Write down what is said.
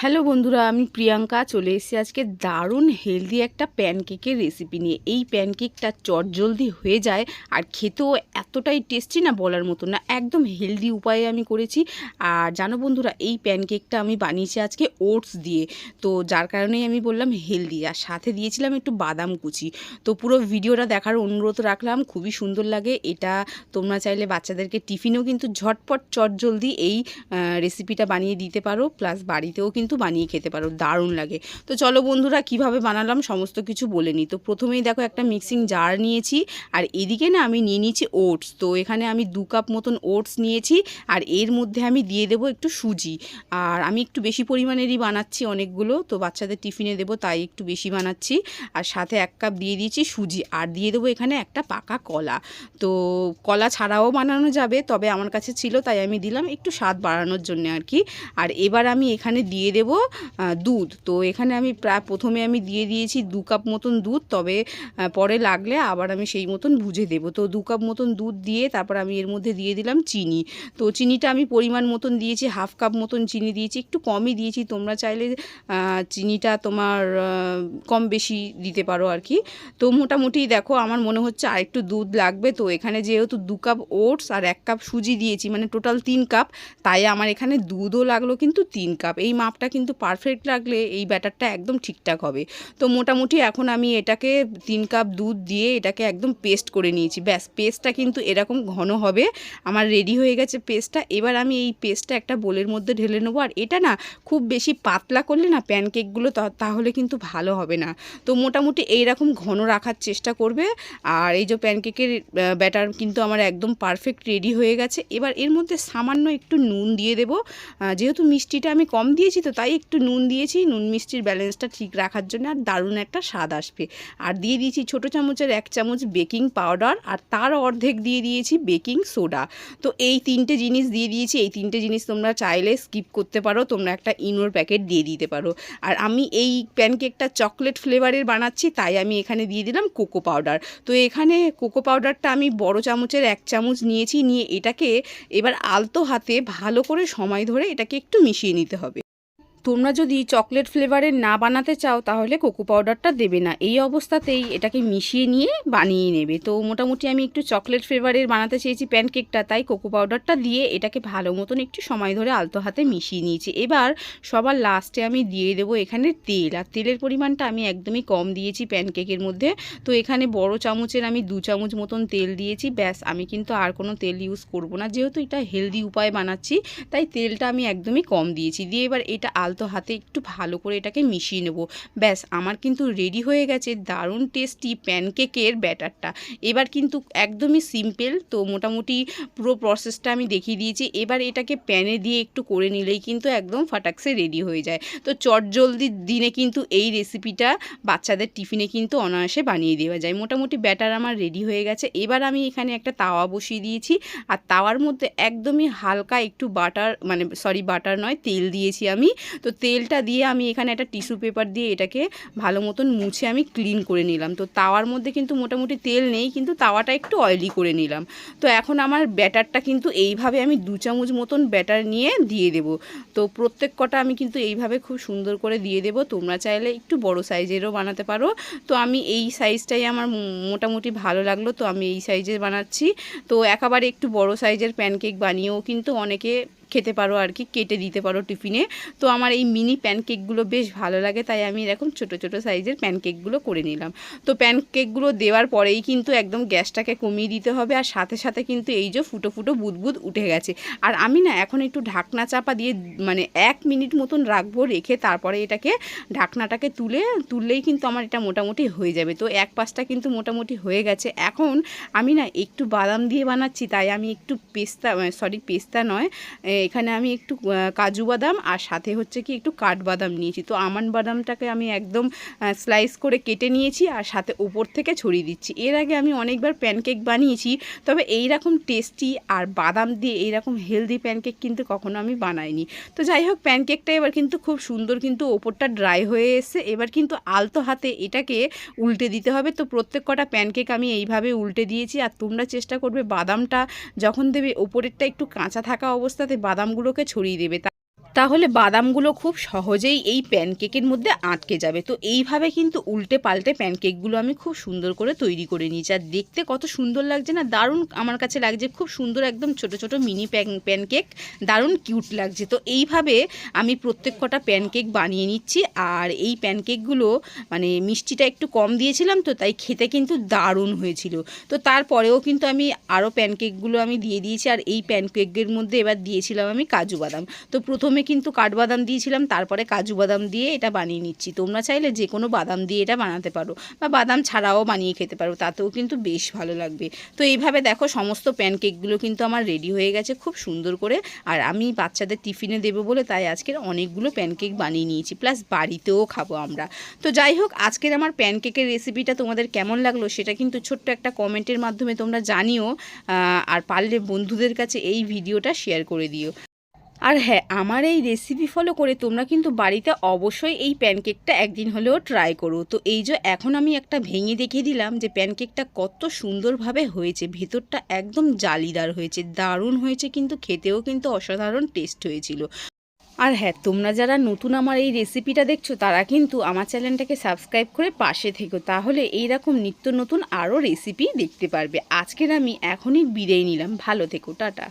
Hello বন্ধুরা, আমি প্রিয়াঙ্কা চলে এসেছি আজকে দারুণ হেলদি একটা প্যানকেকের রেসিপি নিয়ে। এই প্যানকেকটা চটজলদি হয়ে যায় আর খেতেও এতটাই টেস্টি না বলার মতো না, একদম হেলদি উপায়ে আমি করেছি। আর জানো বন্ধুরা, এই প্যানকেকটা আমি বানিয়েছি আজকে ওটস দিয়ে। তো যার কারণেই আমি বললাম হেলদি আর সাথে দিয়েছিলাম একটু বাদাম কুচি। তো পুরো ভিডিওটা দেখার অনুরোধ রাখলাম, খুবই সুন্দর লাগে। এটা তোমরা চাইলে বাচ্চাদেরকে টিফিনেও কিন্তু ঝটপট চটজলদি এই রেসিপিটা বানিয়ে দিতে পারো। প্লাস বাড়িতেও কিন্তু বানিয়ে খেতে পারো, দারুণ লাগে। তো চলো বন্ধুরা, কীভাবে বানালাম সমস্ত কিছু বলে নিই। তো প্রথমেই দেখো একটা মিক্সিং জার নিয়েছি, আর এদিকে না আমি নিয়ে নিয়েছি ওটস তো এখানে আমি দু কাপ মতন ওটস নিয়েছি, আর এর মধ্যে আমি দিয়ে দেবো একটু সুজি। আর আমি একটু বেশি পরিমাণেরই বানাচ্ছি অনেকগুলো, তো বাচ্চাদের টিফিনে দেবো, তাই একটু বেশি বানাচ্ছি। আর সাথে এক কাপ দিয়ে দিয়েছি সুজি, আর দিয়ে দেবো এখানে একটা পাকা কলা। তো কলা ছাড়াও বানানো যাবে, তবে আমার কাছে ছিল, তাই আমি দিলাম একটু স্বাদ বাড়ানোর জন্য আর কি। আর এবার আমি এখানে দিয়ে দেব দুধ। তো এখানে আমি প্রায় প্রথমে আমি দিয়ে দিয়েছি দু কাপ মতন দুধ, তবে পরে লাগলে আবার আমি সেই মতন বুঝে দেব। তো দু কাপ মতন দুধ দিয়ে তারপর আমি এর মধ্যে দিয়ে দিলাম চিনি। তো চিনিটা আমি পরিমাণ মতন দিয়েছি, হাফ কাপ মতন চিনি দিয়েছি, একটু কমই দিয়েছি। তোমরা চাইলে চিনিটা তোমার কম বেশি দিতে পারো আর কি। তো মোটামুটি দেখো, আমার মনে হচ্ছে আর একটু দুধ লাগবে। তো এখানে যেহেতু দু কাপ ওটস আর এক কাপ সুজি দিয়েছি মানে টোটাল তিন কাপ, তাই আমার এখানে দুধও লাগল কিন্তু তিন কাপ। এই মাপটা কিন্তু পারফেক্ট লাগলে এই ব্যাটারটা একদম ঠিকঠাক হবে। তো মোটামুটি এখন আমি এটাকে তিন কাপ দুধ দিয়ে এটাকে একদম পেস্ট করে নিয়েছি। ব্যাস পেস্টটা কিন্তু এরকম ঘন হবে। আমার রেডি হয়ে গেছে পেস্টটা এবার আমি এই পেস্টটা একটা বোলের মধ্যে ঢেলে নেব। আর এটা না খুব বেশি পাতলা করলে না প্যানকেকগুলো তাহলে কিন্তু ভালো হবে না। তো মোটামুটি এইরকম ঘন রাখার চেষ্টা করবে। আর এই যে প্যানকেকের ব্যাটার কিন্তু আমার একদম পারফেক্ট রেডি হয়ে গেছে। এবার এর মধ্যে সামান্য একটু নুন দিয়ে দেবো। যেহেতু মিষ্টিটা আমি কম দিয়েছি, তো তাই একটু নুন দিয়েছি, নুন মিষ্টির ব্যালেন্সটা ঠিক রাখার জন্য আর দারুণ একটা স্বাদ আসবে। আর দিয়ে দিয়েছি ছোটো চামচের এক চামচ বেকিং পাউডার আর তার অর্ধেক দিয়ে দিয়েছি বেকিং সোডা তো এই তিনটে জিনিস দিয়ে দিয়েছি, এই তিনটে জিনিস তোমরা চাইলে স্কিপ করতে পারো, তোমরা একটা ইনোর প্যাকেট দিয়ে দিতে পারো। আর আমি এই প্যানকেকটা চকলেট ফ্লেভারের বানাচ্ছি, তাই আমি এখানে দিয়ে দিলাম কোকো পাউডার তো এখানে কোকো পাউডারটা আমি বড় চামচের এক চামচ নিয়েছি, নিয়ে এটাকে এবার আলতো হাতে ভালো করে সময় ধরে এটাকে একটু মিশিয়ে নিতে হবে। তোমরা যদি চকলেট ফ্লেভারের না বানাতে চাও, তাহলে কোকো পাউডারটা দেবে না। এই অবস্থাতেই এটাকে মিশিয়ে নিয়ে বানিয়ে নেবে। তো মোটামুটি আমি একটু চকলেট ফ্লেভারের বানাতে চেয়েছি প্যানকেকটা, তাই কোকো পাউডারটা দিয়ে এটাকে ভালো মতন একটু সময় ধরে আলতো হাতে মিশিয়ে নিয়েছি। এবার সবার লাস্টে আমি দিয়ে দেবো এখানে তেল। আর তেলের পরিমাণটা আমি একদমই কম দিয়েছি প্যানকেকের মধ্যে। তো এখানে বড় চামচের আমি দু চামচ মতন তেল দিয়েছি। ব্যাস, আমি কিন্তু আর কোনো তেল ইউজ করব না। যেহেতু এটা হেলদি উপায়ে বানাচ্ছি, তাই তেলটা আমি একদমই কম দিয়েছি। দিয়ে এবার এটা আলতো হাতে একটু ভালো করে এটাকে মিশিয়ে নেব। ব্যাস, আমার কিন্তু রেডি হয়ে গেছে দারুণ টেস্টি প্যানকেকের ব্যাটারটা। এবার কিন্তু একদমই সিম্পল তো মোটামুটি পুরো প্রসেসটা আমি দেখিয়ে দিয়েছি। এবার এটাকে প্যানে দিয়ে একটু করে নিলেই কিন্তু একদম ফাটাকসে রেডি হয়ে যায়। তো চটজলদি দিনে কিন্তু এই রেসিপিটা বাচ্চাদের টিফিনে কিন্তু অনায়াসে বানিয়ে দেওয়া যায়। মোটামুটি ব্যাটার আমার রেডি হয়ে গেছে। এবার আমি এখানে একটা তাওয়া বসিয়ে দিয়েছি। আর তাওয়ার মধ্যে একদমই হালকা একটু বাটার মানে সরি বাটার নয়, তেল দিয়েছি আমি। তো তেলটা দিয়ে আমি এখানে একটা টিস্যু পেপার দিয়ে এটাকে ভালো মতন মুছে আমি ক্লিন করে নিলাম। তো তাওয়ার মধ্যে কিন্তু মোটামুটি তেল নেই, কিন্তু তাওয়াটা একটু অয়েলি করে নিলাম। তো এখন আমার ব্যাটারটা কিন্তু এইভাবে আমি দু চামচ মতন ব্যাটার নিয়ে দিয়ে দেব। তো প্রত্যেক কটা আমি কিন্তু এইভাবে খুব সুন্দর করে দিয়ে দেব। তোমরা চাইলে একটু বড় সাইজেরও বানাতে পারো। তো আমি এই সাইজটাই আমার মোটামুটি ভালো লাগল, তো আমি এই সাইজের বানাচ্ছি। তো একেবারে একটু বড় সাইজের প্যানকেক বানিয়েও কিন্তু অনেকে খেতে পারো আর কি, কেটে দিতে পারো টিফিনে। তো আমার এই মিনি প্যানকেকগুলো বেশ ভালো লাগে, তাই আমি এরকম ছোট ছোট সাইজের প্যানকেকগুলো করে নিলাম। তো প্যানকেকগুলো দেওয়ার পরেই কিন্তু একদম গ্যাসটাকে কমিয়ে দিতে হবে, আর সাথে সাথে কিন্তু এই যে ফুটো ফুটো বুদবুদ উঠে গেছে। আর আমি না এখন একটু ঢাকনা চাপা দিয়ে মানে এক মিনিট মতন রাখব, রেখে তারপরে এটাকে ঢাকনাটাকে তুলে, তুললেই কিন্তু আমার এটা মোটামুটি হয়ে যাবে। তো এক পাশটা কিন্তু মোটামুটি হয়ে গেছে। এখন আমি না একটু বাদাম দিয়ে বানাচ্ছি, তাই আমি একটু পেস্তা সরি পেস্তা নয় এখানে আমি একটু কাজু বাদাম আর সাথে হচ্ছে কি একটু কাঠবাদাম নিয়েছি। তো আমন্ড বাদামটাকে আমি একদম স্লাইস করে কেটে নিয়েছি আর সাথে ওপর থেকে ছড়িয়ে দিচ্ছি। এর আগে আমি অনেকবার প্যানকেক বানিয়েছি, তবে এই রকম টেস্টি আর বাদাম দিয়ে এই রকম হেলদি প্যানকেক কিন্তু কখনো আমি বানাইনি। তো যাই হোক প্যানকেকটা এবার কিন্তু খুব সুন্দর কিন্তু ওপরটা ড্রাই হয়ে এসছে। এবার কিন্তু আলতো হাতে এটাকে উল্টে দিতে হবে। তো প্রত্যেক কটা প্যানকেক আমি এইভাবে উল্টে দিয়েছি। আর তোমরা চেষ্টা করবে বাদামটা যখন দেবে, ওপরেরটা একটু কাঁচা থাকা অবস্থাতে বাদামগুলোকে ছড়িয়ে দেবে। তাহলে বাদামগুলো খুব সহজেই এই প্যানকেকের মধ্যে আটকে যাবে। তো এইভাবে কিন্তু উল্টে পাল্টে প্যানকেকগুলো আমি খুব সুন্দর করে তৈরি করে নিয়েছি। আর দেখতে কত সুন্দর লাগছে না? দারুণ আমার কাছে লাগছে, খুব সুন্দর একদম ছোট ছোট মিনি প্যান, প্যানকেক। দারুণ কিউট লাগছে। তো এইভাবে আমি প্রত্যেক কটা প্যানকেক বানিয়ে নিচ্ছি। আর এই প্যানকেকগুলো মানে মিষ্টিটা একটু কম দিয়েছিলাম তো তাই খেতে কিন্তু দারুণ হয়েছিল। তো তারপরেও কিন্তু আমি আরও প্যানকেকগুলো আমি দিয়ে দিয়েছি। আর এই প্যানকেকের মধ্যে এবার দিয়েছিলাম আমি কাজু বাদাম। তো প্রথমে কিন্তু কাঠবাদাম দিয়েছিলাম, তারপরে কাজু বাদাম দিয়ে এটা বানিয়ে নিচ্ছি। তোমরা চাইলে যে কোনো বাদাম দিয়ে এটা বানাতে পারো বা বাদাম ছাড়াও বানিয়ে খেতে পারো, তাতেও কিন্তু বেশ ভালো লাগবে। তো এইভাবে দেখো সমস্ত প্যানকেকগুলো কিন্তু আমার রেডি হয়ে গেছে খুব সুন্দর করে, আর আমি বাচ্চাদের টিফিনে দেবো বলে তাই আজকের অনেকগুলো প্যানকেক বানিয়ে নিয়েছি, প্লাস বাড়িতেও খাব আমরা। তো যাই হোক, আজকের আমার প্যানকেকের রেসিপিটা তোমাদের কেমন লাগল সেটা কিন্তু ছোট্ট একটা কমেন্টের মাধ্যমে তোমরা জানিও আর পারলে বন্ধুদের কাছে এই ভিডিওটা শেয়ার করে দিও। আর হ্যাঁ আমার এই রেসিপি ফলো করে তোমরা কিন্তু বাড়িতে অবশ্যই এই প্যানকেকটা একদিন হলেও ট্রাই করো। তো এই যে এখন আমি একটা ভেঙে দেখিয়ে দিলাম যে প্যানকেকটা কত সুন্দরভাবে হয়েছে, ভেতরটা একদম জালিদার হয়েছে, দারুণ হয়েছে কিন্তু খেতেও কিন্তু অসাধারণ টেস্ট হয়েছিল। আর হ্যাঁ তোমরা যারা নতুন আমার এই রেসিপিটা দেখছ, তারা কিন্তু আমার চ্যানেলটাকে সাবস্ক্রাইব করে পাশে থেকো, তাহলে এইরকম নিত্য নতুন আরও রেসিপি দেখতে পারবে। আজকের আমি এখনই বিদায় নিলাম, ভালো থেকো, টাটা।